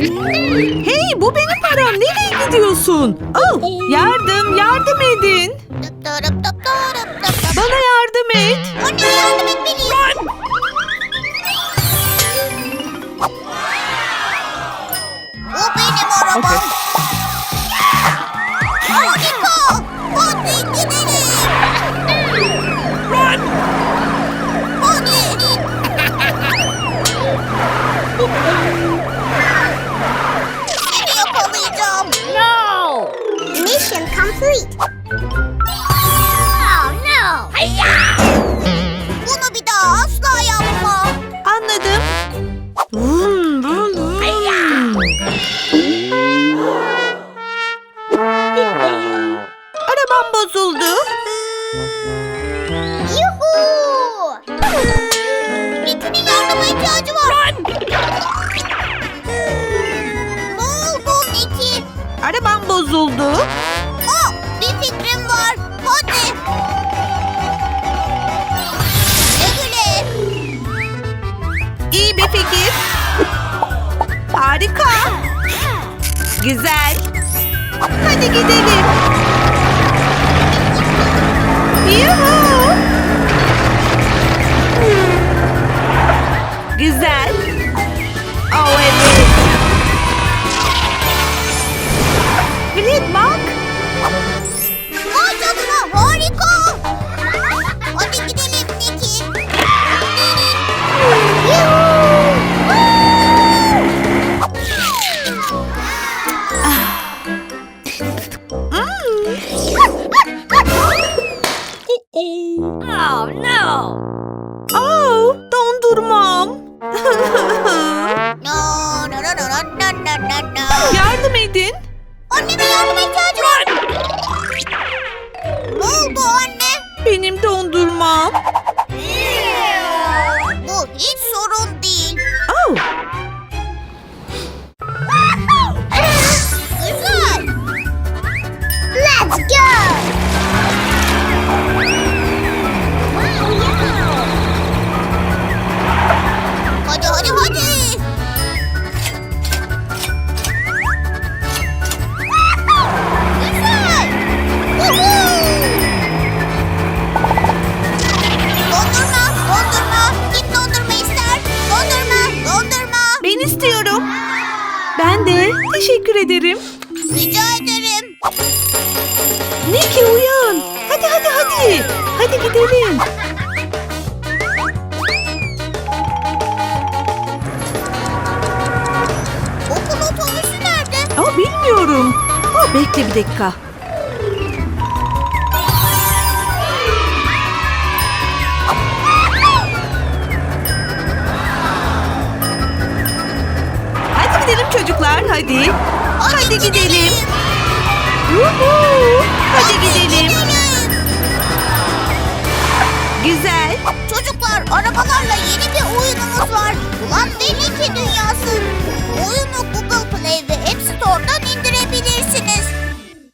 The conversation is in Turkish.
Hey bu benim param. Nereye gidiyorsun? Oh, yardım yardım edin. Complete. Oh no! Bunu bir daha asla yapma. Anladım. Vum, vum, vum. Arabam bozuldu. Yuhu! Nick'in yardıma ihtiyacı var. Ne oldu Nick'i? Arabam bozuldu. Harika. Güzel. Hadi gidelim. Yuhu. Güzel. Oh evet. Fred bak. Vay canına harika. Oh no! Ben de. Teşekkür ederim. Rica ederim. Nicky uyan. Hadi hadi hadi. Hadi gidelim. Okul otobüsü nerede? Aa, bilmiyorum. Aa, bekle bir dakika. Çocuklar hadi. Hadi, gidelim. Yuhu. Hadi gidelim. Güzel. Çocuklar arabalarla yeni bir oyunumuz var. Ulan